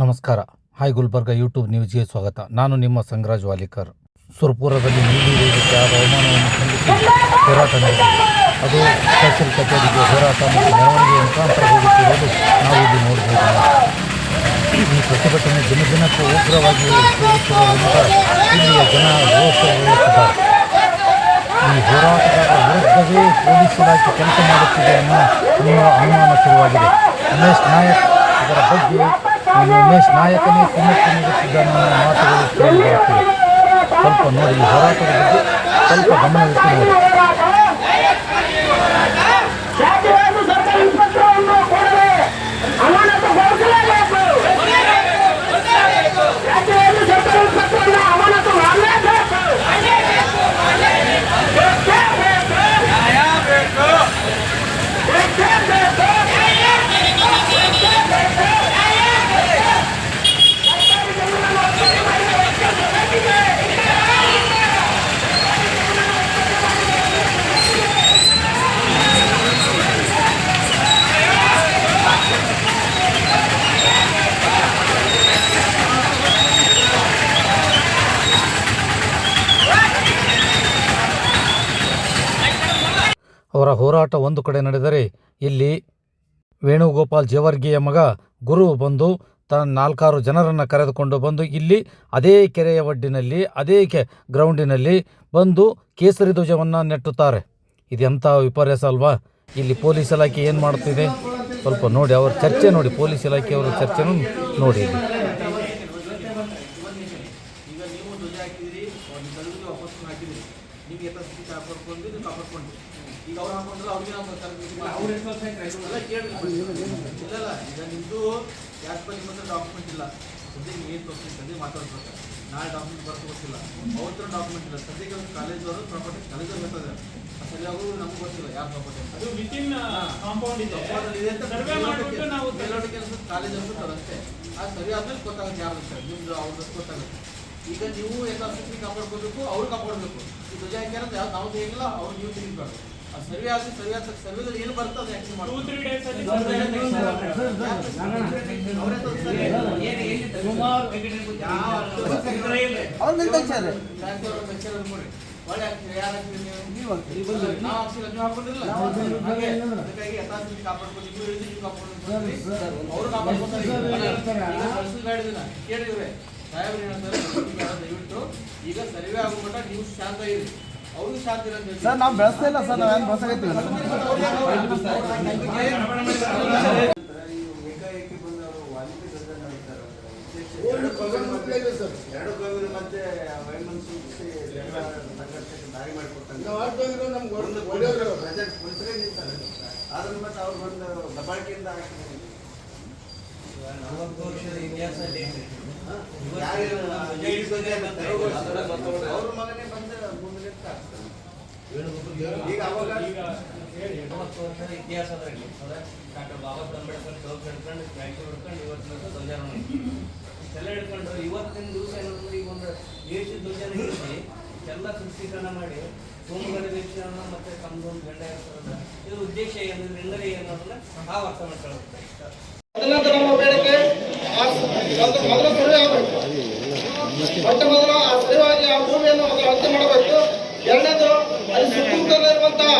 ನಮಸ್ಕಾರ. Hi Gulbarga YouTube ನ್ಯೂಸ್ಗೆ ಸ್ವಾಗತ. ನಾನು ನಿಮ್ಮ ಸಂಗ್ರಾಜ್ ವಾಲಿಕರ್. ಸುರ್ಪುರದಲ್ಲಿ ನೀಲಿ ವೇದಿಕೆ ಅವಮಾನವನ್ನು ಖಂಡಿಸಿ ಹೋರಾಟ ನಡೆದಿದೆ ಅದು ತಹಸೀಲ್ ಕಚೇರಿಗೆ ಹೋರಾಟ ಮತ್ತು ಮೆರವಣಿಗೆ ಮುಖಾಂತರ ಹೋಗುತ್ತಿರುವುದು ನಾವು ಇಲ್ಲಿ ನೋಡಬಹುದು ಈ ಪ್ರತಿಭಟನೆ ದಿನ ದಿನಕ್ಕೆ ಉಗ್ರವಾಗಿ ಸೇರುತ್ತಿರುವುದರಿಂದ ಇಲ್ಲಿಯ ಜನ ಈ ಹೋರಾಟಗಾರರ ವಿರುದ್ಧವೇ ಪೊಲೀಸ್ ಇಲಾಖೆ ಕೆಲಸ ಮಾಡುತ್ತಿದೆ ಅನ್ನೋ ಅನುಮಾನ ಶುರುವಾಗಿದೆ. ಉಮೇಶ್ ನಾಯಕ್ ಇದರ ಬಗ್ಗೆ ಇನ್ನು ಉಮೇಶ್ ನಾಯಕನೇ ಕುಮ್ಮಕ್ಕೆ ನೀಡುತ್ತಿದ್ದಾನೆ ಅನ್ನೋ ಮಾತುಗಳು ಸ್ವಲ್ಪ ನೋಡಿ ಹೋರಾಟದ ಬಗ್ಗೆ ಸ್ವಲ್ಪ ಗಮನವಿಟ್ಟು ನೋಡಿ ಹೋರಾಟ ಒಂದು ಕಡೆ ನಡೆದರೆ ಇಲ್ಲಿ ವೇಣುಗೋಪಾಲ್ ಜೇವರ್ಗಿಯ ಮಗ ಗುರು ಬಂದು ತನ್ನ ನಾಲ್ಕಾರು ಜನರನ್ನು ಕರೆದುಕೊಂಡು ಬಂದು ಇಲ್ಲಿ ಅದೇ ಕೆರೆಯ ಒಡ್ಡಿನಲ್ಲಿ, ಅದೇ ಕೆ, ಗ್ರೌಂಡಿನಲ್ಲಿ ಬಂದು ಕೇಸರಿ ಧ್ವಜವನ್ನು ನೆಟ್ಟುತ್ತಾರೆ. ಇದೆಂಥ ವಿಪರ್ಯಾಸ ಅಲ್ವಾ? ಇಲ್ಲಿ ಪೊಲೀಸ್ ಇಲಾಖೆ ಏನು ಮಾಡ್ತಿದೆ ಸ್ವಲ್ಪ ನೋಡಿ, ಅವರ ಚರ್ಚೆ ನೋಡಿ, ಪೊಲೀಸ್ ಇಲಾಖೆಯವರ ಚರ್ಚೆನೂ ನೋಡಿ ಈಗ ಅವ್ರು ಹಾಕೊಂಡ್ರೆ ಅವ್ರಿಗೆ ನಾವು ಅಲ್ಲ ಕೇಳಿ ಈಗ ನಿಮ್ಮದು ಯಾಕಪ್ಪ ನಿಮ್ಮ ಹತ್ರ ಡಾಕ್ಯುಮೆಂಟ್ ಇಲ್ಲ. ಸದ್ಯಕ್ಕೆ ಏನು ತೋರಿಸ್ತೀನಿ ಸದ್ಯ ಮಾತಾಡ್ಬೇಕು ನಾಳೆ ಡಾಕ್ಯುಮೆಂಟ್ ಬರ್ತು ಗೊತ್ತಿಲ್ಲ. ಅವತ್ರ ಡಾಕ್ಯುಮೆಂಟ್ ಇಲ್ಲ. ಸದ್ಯಕ್ಕೆ ಒಂದು ಕಾಲೇಜವರು ಪ್ರಾಪರ್ಟಿ ಕಾಲೇಜವ್ರು ಬರ್ತದೆ ಸರಿಯಾಗೂ ನಮ್ಗೆ ಗೊತ್ತಿಲ್ಲ ಯಾರು ಪ್ರಾಪರ್ಟಿ ಅದು ವಿತಿನ್ ಕಾಂಪೌಂಡ್ ಇದೆ. ಕಾಂಪೌಂಡಲ್ಲಿ ಇದೆ ಅಂತ ಸರ್ವೆ ಮಾಡಿಬಿಟ್ಟು ನಾವು ಮೇಲ್ನೋಟಕ್ಕೆ ಕೆಲಸ ಕಾಲೇಜ್ ಅನ್ಸುತ್ತೆ ಅಷ್ಟೇ ಆ ಸರಿ ಆದ್ಮೇಲೆ ಗೊತ್ತಾಗುತ್ತೆ ಯಾರು ಅಂತ. ನಿಮ್ದು ಅವ್ರದ್ದು ಗೊತ್ತಾಗುತ್ತೆ. ಈಗ ನೀವು ಯಥಾಸ್ಥಿತಿ ಕಾಪಾಡ್ಕೋಬೇಕು ಅವ್ರು ಕಾಪಾಡಬೇಕು. ಈ ಧ್ವಜ ಹಾಕ್ಯಾರ ನಾವು ತೆಗಿಲ್ಲ ಅವ್ರು ನೀವು ತೆಗಿಬಾರ್ದು ಸರ್ವೆ ಆಗಿ ಸರಿ ಆದ ಸರ್ವೆದಲ್ಲಿ ಏನು ಬರ್ತದೆ ಟೂ ತ್ರೀ ಡೇಸ್ ಅಲ್ಲಿ ಒಳ್ಳೆ ಆಗ್ತೀರಿ? ಯಾರು ಆಗ್ತೀರಿ ನೀವು? ನಾವು ಹಾಕ್ಸಿಲ್ಲ ನೀವು ಹಾಕೊಂಡಿರಲ್ಲ? ಹಾಗೆ. ಅದಕ್ಕಾಗಿ ಯಥಾಸ್ಥಿತಿ ಕಾಪಾಡ್ಕೊಂಡು ನೀವು ಹೇಳಿದ್ರೆ ನೀವು ಕಾಪಾಡ್ಕೊಂಡು ಅವ್ರು ಕೇಳಿದ್ರೆ ಸಾಹೇಬ್ರು ಏನಂತಾರೆ ದಯವಿಟ್ಟು ಈಗ ಸರ್ವೆ ಆಗುವ ಮಟ್ಟ ನೀವು ಶಾಂತ ಇರಿ. ಸರ್ ನಾವು ಬೆಳೆಸ್ತಾ ಇಲ್ಲ ಸರ್ ನಾವೇನು ಬೆಳೆಸಾಗೈತೀವಿ ಎರಡು ಕವಿರು ಮತ್ತೆ ಅವ್ರು ಬಂದು ದಬ್ಬಾಳಿಕೆಯಿಂದ ಹಾಕಿದ್ರು ಅವ್ರ ಮಗನೇ ಬಂದು ಮುಂದೆ ನಿಂತು ಹಾಕ್ತಾರೆ. ಈಗ ಅವಾಗ ಇತಿಹಾಸದಲ್ಲಿ ಡಾಕ್ಟರ್ ಬಾಬಾ ಅಂಬೇಡ್ಕರ್ ಕೌಲ್ ಹಿಡ್ಕೊಂಡು ಬ್ಯಾಂಕ್ ಹಿಡ್ಕೊಂಡು ಇವತ್ತಿನ ಧ್ವಜಾರೋಹಣ ಇಷ್ಟೆಲ್ಲ ಹಿಡ್ಕೊಂಡ್ರು ಇವತ್ತಿನ ದಿವಸ ಏನಂದ್ರೆ ಈಗ ಒಂದು ದೇಶ ಧ್ವಜನ ಹಿಡಿಸಿ ಎಲ್ಲ ಸೃಷ್ಟೀಕರಣ ಮಾಡಿ ಸೋಮವಾರ ವೀಕ್ಷಣ ಮತ್ತೆ ಗಂಡ ಇರ್ತದ ಇದ್ರ ಉದ್ದೇಶ ಏನು ಹಿನ್ನಡೆ ಏನು ಅದನ್ನ ನಾವು ಅರ್ಥ ಮಾಡ್ಕೊಳ್ಬೇಕು ಮೊದಲನೇದು ನಮ್ಮ ಬೇಡಿಕೆ ಆ ಒಂದು ಮೊದಲ ಸರ್ವೆ ಆಗಬೇಕು. ಮೊಟ್ಟ ಮೊದಲು ಆ ಸರಿಯಾಗಿ ಆ ಭೂಮಿಯನ್ನು ಮೊದಲು ಹಂಚೆ ಮಾಡಬೇಕು. ಎರಡನೇದು ಸುತ್ತಮುತ್ತಲಿರುವಂತಹ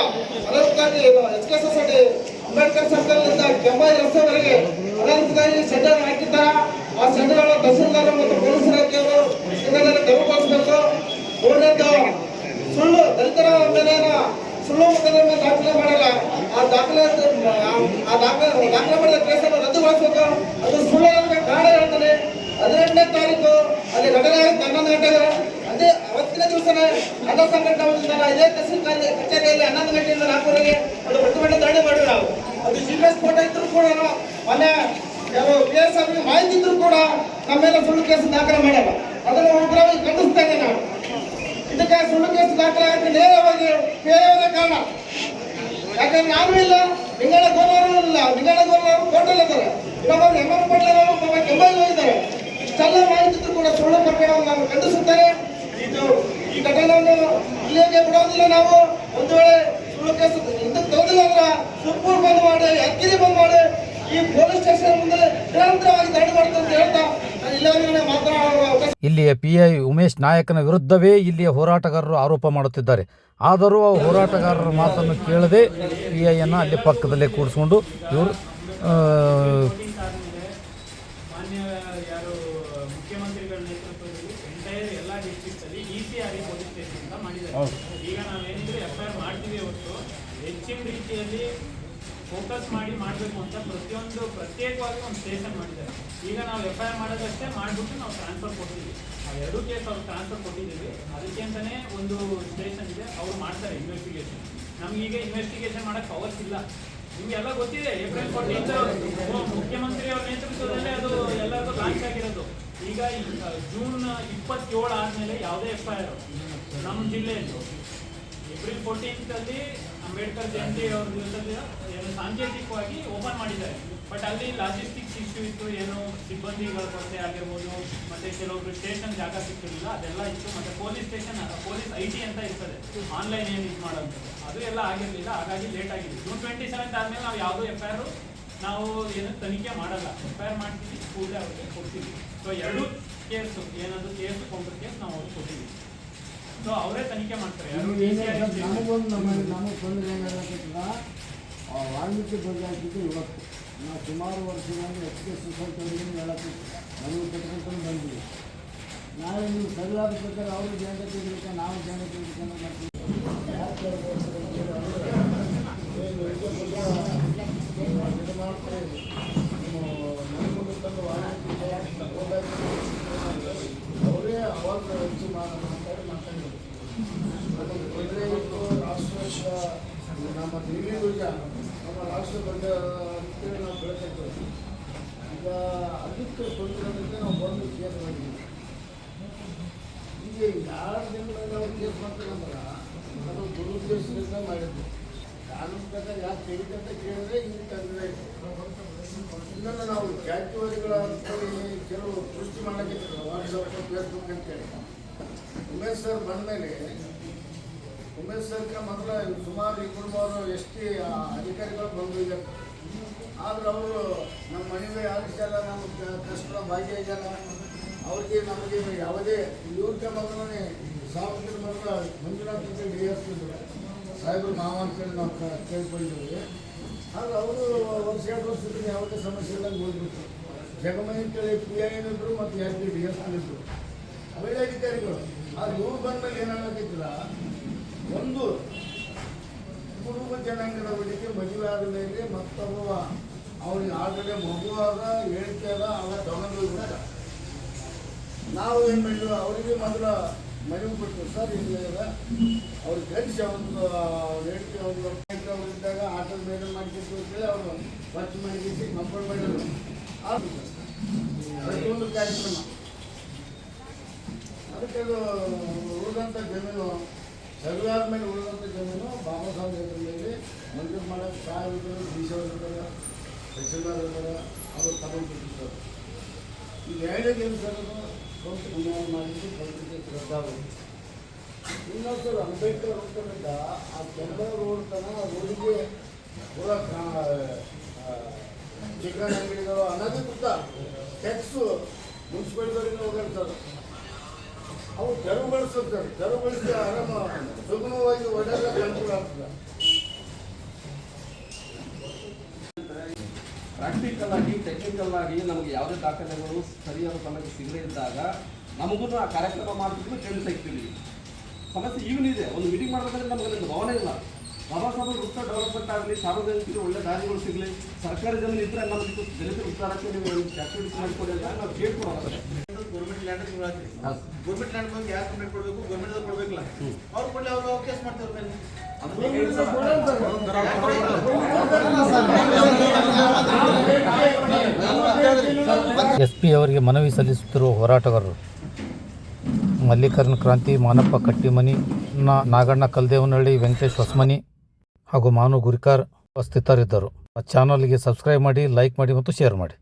ಅನಧಿಕಾರಿ ಎಚ್ ಕೆ ಸೊಸೈಟಿ, ಅಂಬೇಡ್ಕರ್ ಸರ್ಕಲ್ನಿಂದ ಕೆಂಬಾಯಿ ರಸ್ತೆವರೆಗೆ ಅನಧಿಕಾರಿ ಸೆಂಟರ್ ಹಾಕಿದ್ದಾರ. ಆ ಸೆಂಟರ್ಗಳ ತಹಸೀಲ್ದಾರ್ ಮತ್ತು ಪೊಲೀಸ್ ಇಲಾಖೆಯವರು ಇದನ್ನೆಲ್ಲ ತೆರವುಗೊಳಿಸಬೇಕು ಮೂರನೇದು ಸುಳ್ಳು ದಲಿತರ ಮೇಲೆ ಸುಳ್ಳು ಮೊಕದ್ದಮೆ ದಾಖಲೆ ಮಾಡಲ್ಲ. ಆ ದಾಖಲೆ ಆ ದಾಖಲೆ ದಾಖಲೆ ಮಾಡಿದ ಕೇಸನ್ನು ರದ್ದುಗೊಳಿಸಬೇಕು ಅದು ಸುಳ್ಳು ಕಾರಣ ಹೇಳ್ತಾನೆ. ಹದಿನೆಂಟನೇ ತಾರೀಕು ಅಲ್ಲಿ ಘಟನೆ ಆಗುತ್ತೆ ಹನ್ನೊಂದು ಗಂಟೆಗೆ ಅದೇ ಅವತ್ತಿನ ದಿವಸನೇ ಅನ್ನ ಸಂಘಟನೆ ಇದೇ ತಹಸೀಲ್ ಕಚೇರಿಯಲ್ಲಿ ಹನ್ನೊಂದು ಗಂಟೆಯಿಂದ ನಾಲ್ಕೂವರೆಗೆ ಅದು ಪ್ರತಿಭಟನೆ ಧರಣಿ ಮಾಡಿವಿ ನಾವು. ಅದು ಜಿ ಸ್ಫೋಟ ಇದ್ರು ಕೂಡ ಮೊನ್ನೆ ಯಾರು ಎಸ್ ಅವರಿಗೆ ಮಾಹಿತಿ ಇದ್ರು ಕೂಡ ನಮ್ಮೆಲ್ಲ ಮೇಲೆ ಸುಳ್ಳು ಕೇಸ್ ದಾಖಲೆ ಮಾಡಲ್ಲ ಅದನ್ನು ಉಗ್ರವಾಗಿ ಖಂಡಿಸ್ತಾ ಇದ್ದೇನೆ ನಾನು. ಇದಕ್ಕೆ ಸುಳ್ಳು ಕೇಸ್ ದಾಖಲೆ ಹಾಕಿ ನೇರವಾಗಿ ಕಾರಣ. ಯಾಕಂದ್ರೆ ನಾನು ಇಲ್ಲ ನಿಂಗಳ ಗೋಲವರು ಇಲ್ಲ ನಿಂಗಳ ಗೋಲವರು ಕೋಟಲ್ ಇದ್ದಾರೆ. ಇನ್ನೊಬ್ಬರು ಎಂ ಎಂ ಪಟ್ಲರು ಒಬ್ಬ ಕೆಂಬಲ್ಲಿ ಹೋಗಿದ್ದಾರೆ ಇಷ್ಟೆಲ್ಲ ಮಾಹಿತಿ ಕೂಡ ಸುಳ್ಳು ಪ್ರಕರಣವನ್ನು ನಾನು ಖಂಡಿಸುತ್ತೇನೆ ಇದು ಈ ಘಟನೆಯನ್ನು ಇಲ್ಲಿಗೆ ಬಿಡೋದಿಲ್ಲ ನಾವು. ಒಂದು ವೇಳೆ ಹಿಂದಕ್ಕೆ ತಗೋದಿಲ್ಲ ಅಂದ್ರೆ ಸುರ್ಪುರ್ ಬಂದ್ ಮಾಡಿ ಅಕ್ಕಿರಿ ಬಂದ್ ಮಾಡಿ ಈ ಪೊಲೀಸ್ ಸ್ಟೇಷನ್ ಮುಂದೆ ನಿರಂತರವಾಗಿ ದಂಡ ಮಾಡ್ತಾರೆ ಅಂತ ಹೇಳ್ತಾ ಇಲ್ಲಿಯ ಪಿ ಐ ಉಮೇಶ್ ನಾಯಕನ ವಿರುದ್ಧವೇ ಇಲ್ಲಿಯ ಹೋರಾಟಗಾರರು ಆರೋಪ ಮಾಡುತ್ತಿದ್ದಾರೆ. ಆದರೂ ಆ ಹೋರಾಟಗಾರರ ಮಾತನ್ನು ಕೇಳದೆ ಪಿ ಐಯನ್ನು ಅಲ್ಲಿ ಪಕ್ಕದಲ್ಲೇ ಕೂಡಿಸ್ಕೊಂಡು ಇವರು ಆ, ಆದ್ಮೇಲೆ ಮಾನ್ಯ ಯಾರು ಮುಖ್ಯಮಂತ್ರಿಗಳ ನೇತೃತ್ವದಲ್ಲಿ ಎಂಟೈರ್ ಎಲ್ಲ ಡಿಸ್ಟ್ರಿಕ್ಟ್ ಅಲ್ಲಿ E C R police station ಅಂತ ಮಾಡಿದ್ದಾರೆ ಈಗ ನಾವೇನಿದ್ರೆ ಎಫ್ ಐ ಆರ್ ಮಾಡ್ತೀವಿ ಹೊರತು ಹೆಚ್ಚಿನ ರೀತಿಯಲ್ಲಿ ಫೋಕಸ್ ಮಾಡಿ ಮಾಡಬೇಕು ಅಂತ ಪ್ರತಿಯೊಂದು ಪ್ರತ್ಯೇಕವಾಗಿ ಒಂದು ಸ್ಟೇಷನ್ ಮಾಡಿದ್ದಾರೆ. ಈಗ ನಾವು ಎಫ್ ಐ ಆರ್ ಮಾಡೋದಷ್ಟೇ ಮಾಡಿಬಿಟ್ಟು ನಾವು ಟ್ರಾನ್ಸ್ಫರ್ ಕೊಡ್ತೀವಿ ಆ ಎರಡು ಕೇಸ್ ಅವ್ರು ಟ್ರಾನ್ಸ್ಫರ್ ಕೊಟ್ಟಿದ್ದೀವಿ. ಅದಕ್ಕೆ ಅಂತಲೇ ಒಂದು ಸ್ಟೇಷನ್ ಇದೆ. ಅವ್ರು ಮಾಡ್ತಾರೆ ಇನ್ವೆಸ್ಟಿಗೇಷನ್ ನಮಗೀಗ ಇನ್ವೆಸ್ಟಿಗೇಷನ್ ಮಾಡೋಕ್ಕೆ ಪವರ್ಸ್ ಇಲ್ಲ. ನಿಮ್ಗೆಲ್ಲ ಗೊತ್ತಿದೆ ಏಪ್ರಿಲ್ ಫೋರ್ಟೀನ್ತ್ ಮುಖ್ಯಮಂತ್ರಿ ಅವ್ರ ನೇತೃತ್ವದಲ್ಲೇ ಅದು ಎಲ್ಲರಿಗೂ ಲಾಂಚ್ ಆಗಿರೋದು. ಈಗ ಜೂನ್ ಇಪ್ಪತ್ತೇಳು ಆದಮೇಲೆ ಯಾವುದೇ ಎಫ್ ಐ ಆರ್ ನಮ್ಮ ಜಿಲ್ಲೆಯಲ್ಲಿ ಏಪ್ರಿಲ್ ಫೋರ್ಟೀನ್ತ್ ಅಲ್ಲಿ ಅಂಬೇಡ್ಕರ್ ಜಯಂತಿ ಅವ್ರ ದಿವಸದ ಏನು ಸಾಂಕೇತಿಕವಾಗಿ ಓಪನ್ ಮಾಡಿದ್ದಾರೆ. ಬಟ್ ಅಲ್ಲಿ ಲಾಜಿಸ್ಟಿಕ್ಸ್ ಇಶ್ಯೂ ಇತ್ತು, ಏನು ಸಿಬ್ಬಂದಿಗಳ ಕೊರತೆ ಆಗಿರ್ಬೋದು, ಮತ್ತೆ ಕೆಲವೊಬ್ರು ಸ್ಟೇಷನ್ ಜಾಗ ಸಿಕ್ಕಿರಲಿಲ್ಲ, ಅದೆಲ್ಲ ಇತ್ತು. ಮತ್ತೆ police station police I T ಅಂತ ಇರ್ತದೆ. ಆನ್ಲೈನ್ ಏನು ಇದು ಮಾಡೋಂಥದ್ದು ಅದು ಎಲ್ಲ ಆಗಿರಲಿಲ್ಲ. ಹಾಗಾಗಿ ಲೇಟ್ ಆಗಿದೆ. ಜೂನ್ ಟ್ವೆಂಟಿ ಸೆವೆಂತ್ ಆದ್ಮೇಲೆ ನಾವು ಯಾವುದೋ ಎಫ್ ಐ ಆರ್ ನಾವು ಏನು ತನಿಖೆ ಮಾಡಲ್ಲ. ಎಫ್ ಐ ಆರ್ ಮಾಡ್ತೀವಿ, ಕೂಡಲೇ ಅವ್ರಿಗೆ ಕೊಡ್ತೀವಿ. ಸೊ ಎರಡು ಕೇಸು, ಏನಾದರೂ ಕೇಸು ಕೊಂಬ ಕೇಸ್ ನಾವು ಅವ್ರಿಗೆ ಕೊಟ್ಟಿದ್ದೀವಿ. ಸೊ ಅವರೇ ತನಿಖೆ ಮಾಡ್ತಾರೆ. ನಮಗೊಂದು ನಮ್ಮ ನಮಗೆ ತೊಂದರೆ ವಾಲ್ಮೀಕಿ ಬಗ್ಗೆ ಆಗಿದ್ದು ಇವತ್ತು. ನಾವು ಸುಮಾರು ವರ್ಷಗಳಲ್ಲಿ ಎಚ್ ಕೆ ಸೊಸೈಟಿಯವರಿಗೆ ಹೇಳಕ್ಕೆ ನಮಗೆ ಕಟ್ಕೊಂಡು ಬಂದಿದೆ ನಾಳೆ ನೀವು ಸರಿಯಾದ ಪ್ರಕಾರ ಅವರು ಜಾಗ ತೆಗಿಲಿಕ್ಕೆ ನಾವು ಜನ ತೆಗಿಲಿಕ್ಕೆ ಯಾಕೆ ಹೇಳ್ಬೇಕು ಅಂತಂದ್ರೆ ಅವರು ಏನು ಇದಕ್ಕೆ ಬಗ್ಗೆ ಇದು ಮಾಡ್ತಾರೆ ನೀವು ಮನೆ ಮುಂದೆ ತಂದು ವಾಲ್ಮೀಕಿ ಅವರೇ ಅವಾಗ ಹೆಚ್ಚು ಮಾತಾಡಿ ಮಾತಾಡಿದ್ರು ತೊಂದರೆ ಇತ್ತು ರಾಷ್ಟ್ರ ನಮ್ಮ ದಿಲ್ಲಿ ಧ್ವಜ ನಮ್ಮ ರಾಷ್ಟ್ರ ಧ್ವಜ ಅಂತೇಳಿ ನಾವು ಬೆಳೆದಿದ್ದೇವೆ ಈಗ ಅದಕ್ಕೆ ತೊಂದರೆ ನಾವು ಬಂದು ಕೇಸ್ ಮಾಡಿದ್ದೀವಿ ಈಗ ಯಾರು ದಿನಗಳ ನಾವು ಕೇಸ್ ಮಾಡ್ತೀವಂದ್ರೆ ಅದು ದುರುದ್ದೇಶದಿಂದ ಮಾಡಿದ್ವಿ ಕಾನೂನು ಪ್ರಕಾರ ಯಾಕೆ ತೆಗಿತಂತ ಕೇಳಿದ್ರೆ ಈಗ ತಂದ್ರೆ. ಇನ್ನೊಂದು ನಾವು ಜಾತಿವಾದಿಗಳ ಕೆಲವು ಸೃಷ್ಟಿ ಮಾಡಕ್ಕೆ ವಾಟ್ಸಪ್ ಫೇಸ್ಬುಕ್ ಅಂತೇಳಿ ಉಮೇಶ್ ಸರ್ ಬಂದಮೇಲೆ, ಉಮೇಶ್ ಸರ್ಗೆ ಮೊದಲ ಸುಮಾರು ಈ ಮೂರು ಎಸ್ ಟಿ ಅಧಿಕಾರಿಗಳು ಬಂದಿದ್ದಾರೆ ಆದ್ರೆ ಅವರು ನಮ್ಮ ಮನೆಗೆ ಆಗಿಸಲ್ಲ ನಮ್ಮ ಕಷ್ಟ ಭಾಗಿಯಾಗಲ್ಲ ಅವ್ರಿಗೆ ನಮಗೆ ಯಾವುದೇ ಇವ್ರಿಗೆ ಮೊದಲನೇ ಸಾವಿರ ಮೊದಲ ಮಂಜುನಾಥ್ ಡಿ ಎಸ್ ಸಾಹೇಬರು ನಾವು ಅಂತೇಳಿ ನಾವು ಕೇಳ್ಕೊಂಡಿದ್ದೀವಿ. ಆದರೆ ಅವರು ವರ್ಷ ಎರಡು ವರ್ಷದಲ್ಲಿ ಯಾವುದೇ ಸಮಸ್ಯೆ ಇಲ್ಲಂಗೆ ಹೋಗ್ಬಿಟ್ರು. ಜಗಮಯ ಅಂತೇಳಿ ಪಿ ಐ ಮತ್ತು ಪಿ ಡಿ ಎಸ್ ಇದ್ರು ಒಳ್ಳೆ ಅಧಿಕಾರಿಗಳು. ಆ ಇವ್ರು ಬಂದ್ಮೇಲೆ ಏನಾಗಿದ್ರ ಒಂದು, ಕುಟುಂಬ ಜನಾಂಗದ ಬಳಿಕೆ ಮದುವೆ ಆದ ಮೇಲೆ ಮತ್ತೊಬ್ಬ ಅವನಿಗೆ ಆಲ್ರೆಡಿ ಮಗುವಾದ ಹೇಳಿಕೆ ಅದ ಅವಾಗ ತಗೊಂಡೋಗ್ಬಿಟ್ಟ ನಾವು ಏನು ಮಾಡಿದ್ವಿ? ಅವರಿಗೆ ಮೊದಲ ಮದುವೆ ಬಿಟ್ಟು ಸರ್, ಇಲ್ಲ ಅವ್ರು ಕಳಿಸಿ ಒಂದು ಹೇಳಿಕೆ ಒಂದು ಇದ್ದಾಗ ಆಟೋ ಮೇಲೆ ಮಾಡ್ತಿತ್ತು ಅಂತೇಳಿ ಅವರು ಸ್ವಚ್ಛ ಮಾಡಿಸಿ ಕಂಪೌಂಡ್ ಮಾಡಿದ್ರು. ಅದು ಪ್ರತಿಯೊಂದು ಕಾರ್ಯಕ್ರಮ. ಅದಕ್ಕೆ ಅದು ಉಳಿದಂಥ ಜಮೀನು ಸರ್ವಾದ ಮೇಲೆ ಉಳಿದಂಥ ಜಮೀನು ಬಾಬಾ ಸಾಹೇಬ್ ಹೆಸರಿನಲ್ಲಿ ಮಂಜೂರು ಮಾಡೋಕ್ಕೆ ಸಾಹೇಬ್ ಇದ್ದಾರೆ ಡಿ ಸಿ ಅವ್ರು ಇದ್ದಾರೆ, ತಹಸೀಲ್ದಾರ್ ಇದ್ದಾರೆ, ಅವರು ತಗೊಂಡ್ಬಿಟ್ಟಿರ್ತಾರೆ ಈಗ ಏನು ಸರ್ ಸ್ವಂತ ಅನ್ಯಾಯ ಮಾಡಿದ್ದು ಸ್ವಂತಕ್ಕೆ ಶ್ರದ್ಧಾವು ಇನ್ನೊಂದು ಅಂಬೇಡ್ಕರ್ ವೃತ್ತದಿಂದ ಆ ಕೆಂಬ ರೋಡ್ ತನ ರೋಡಿಗೆ ಪೂರ ಚಿಕನ್ ಅಂಗಡಿಗಳು ಅನಧಿಕೃತ ಟ್ಯಾಕ್ಸು ಮುನ್ಸಿಪಾಲಿಟಿಯವರಿಗೆ ಹೋಗಲ್ಲ ಸರ್ ಅವು ತೆರವುಗೊಳಿಸ್ತಾರೆ ತೆರವುಗೊಳಿಸಿ ಆರಾಮ ಸುಗಮವಾಗಿ ಒಳ್ಳೆಯ ಅನುಕೂಲ ಆಗ್ತದೆ ಪ್ರಾಕ್ಟಿಕಲ್ ಆಗಿ ಟೆಕ್ನಿಕಲ್ ಆಗಿ ನಮಗೆ ಯಾವುದೇ ದಾಖಲೆಗಳು ಸರಿಯಾದ ಸಮಯಕ್ಕೆ ಸಿಗದೇ ಇದ್ದಾಗ ನಮಗೂ ಆ ಕಾರ್ಯಕ್ರಮ ಮಾಡ್ತಿದ್ರು ಚೆನ್ನಾಗಿ ತೆಗಿತೀವಿ ಸಮಸ್ಯೆ ಈಗಲೂ ಇದೆ. ಒಂದು ಮೀಟಿಂಗ್ ಮಾಡಬೇಕಾದ್ರೆ ನಮಗೆ ಒಂದು ಭಾವನೆ ಇಲ್ಲ. ಬಾಬಾ ಸಾಹೇಬ್ ವೃತ್ತ ಡೆವಲಪ್ಮೆಂಟ್ ಆಗಲಿ ಸಾರ್ವಜನಿಕರಿಗೆ ಒಳ್ಳೆ ದಾರಿಗಳು ಸಿಗಲಿ ಸರ್ಕಾರಿ ಜಮೀನು ಇದ್ದರೆ ನಮಗೆ ಜನತೆ ಉದ್ದಾರಕ್ಕೆ ನೀವು ಆಕ್ಟಿವಿಟೀಸ್ ಮಾಡಿಕೊಡಿ ಅಂತ ನಾವು ಕೇಳ್ಕೊಡೋದು ಗೌರ್ಮೆಂಟ್ ಲ್ಯಾಂಡ್ ನೀವು ಹೇಳ್ತೀರಿ ಗೌರ್ಮೆಂಟ್ ಲ್ಯಾಂಡ್ ಬಗ್ಗೆ ಯಾರು ಕಂಪ್ಲೇಂಟ್ ಕೊಡಬೇಕು? ಗೌರ್ಮೆಂಟ್ ಕೊಡಬೇಕಲ್ಲ. ಅವ್ರು ಕೊಡಲಿ ಅವ್ರು ಕೇಸ್ ಮಾಡ್ತಾರೆ ಮೇಲೆ ಎಸ್ ಪಿ ಅವರಿಗೆ ಮನವಿ ಸಲ್ಲಿಸುತ್ತಿರುವ ಹೋರಾಟಗಾರರು, ಮಲ್ಲಿಕಾರ್ಜುನ ಕ್ರಾಂತಿ, ಮಾನಪ್ಪ ಕಟ್ಟಿಮನಿ ನಾಗಣ್ಣ ಕಲ್ದೇವನಹಳ್ಳಿ, ವೆಂಕಟೇಶ್ ಹೊಸಮನಿ ಹಾಗೂ ಮಾನು ಗುರಿಕಾರ್ ಉಪಸ್ಥಿತರಿದ್ದರು. ಚಾನಲ್ಗೆ ಸಬ್ಸ್ಕ್ರೈಬ್ ಮಾಡಿ, ಲೈಕ್ ಮಾಡಿ ಮತ್ತು ಶೇರ್ ಮಾಡಿ.